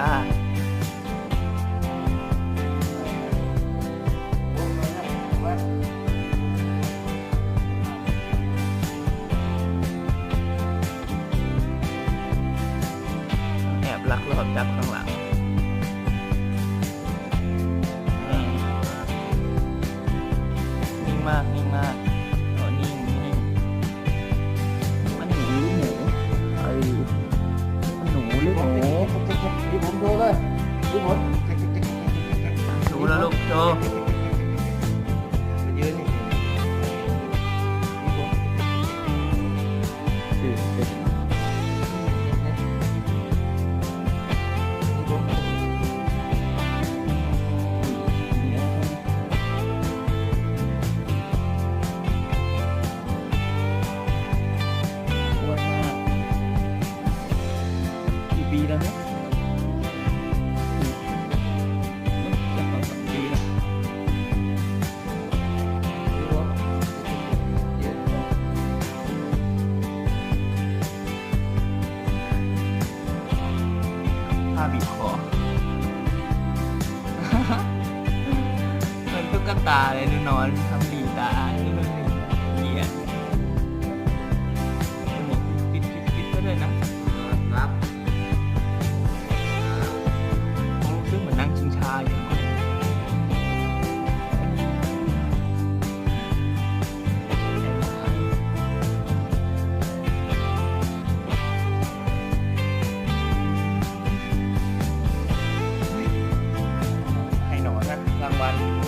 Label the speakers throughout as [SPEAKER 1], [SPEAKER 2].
[SPEAKER 1] แอบลักลอบจับข้างหลังนิ่งมากนิ่งมาก หมดดูนะ
[SPEAKER 2] ลู
[SPEAKER 1] ก
[SPEAKER 2] ดูยืน
[SPEAKER 1] ปีแล้ว
[SPEAKER 2] ไหม
[SPEAKER 1] ผ้าบีบคอ เหมันตุ๊กตาเลยหนูนอนทำดีตาย
[SPEAKER 2] one.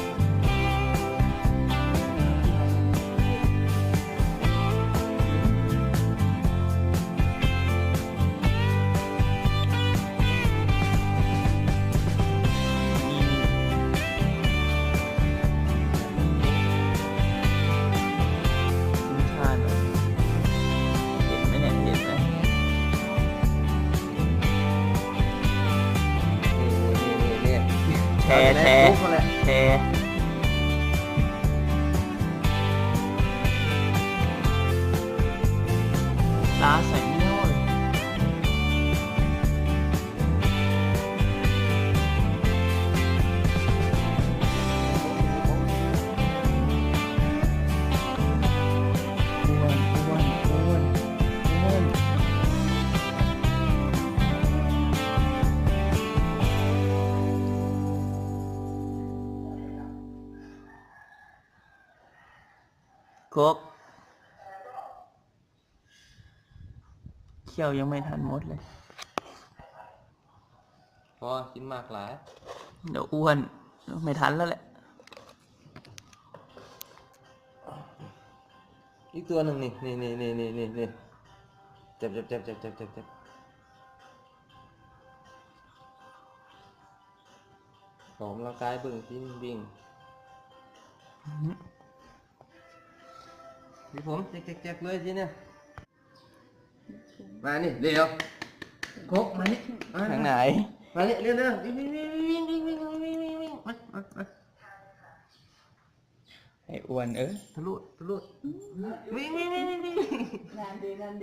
[SPEAKER 1] แชร์แชร์
[SPEAKER 2] มาเลย
[SPEAKER 1] แชร์ โคกเคี่ยวยังไม่ทันหมดเลย
[SPEAKER 2] พอกินมากหลาย
[SPEAKER 1] เดี๋ยวอ้วน ไม่ทันแล้วแหละ
[SPEAKER 2] อีกตัวหนึ่งนี่นี่นี่นี่นี่นี่นี่เจ็บเจ็บเจ็บเจ็บเจ็บเจ็บเจ็บออกกำลังกายเบิ่งกินวิ่ง พี่ผมเจ็บเจ็บเจ็บเลยทีเนี่ยมานี่เดี๋ยวโคกมานี่มา
[SPEAKER 1] ทางไหน
[SPEAKER 2] มานี่เร็วเร็ววิ่งวิ่งวิ่งวิ่งวิ่งวิ่งวิ่งวิ่งวิ่งมามามา
[SPEAKER 1] ไอ้อ้วนเออ
[SPEAKER 2] ทะลุทะลุวิ่งวิ่งวิ่งวิ่งวิ่ง
[SPEAKER 3] นานดีนาน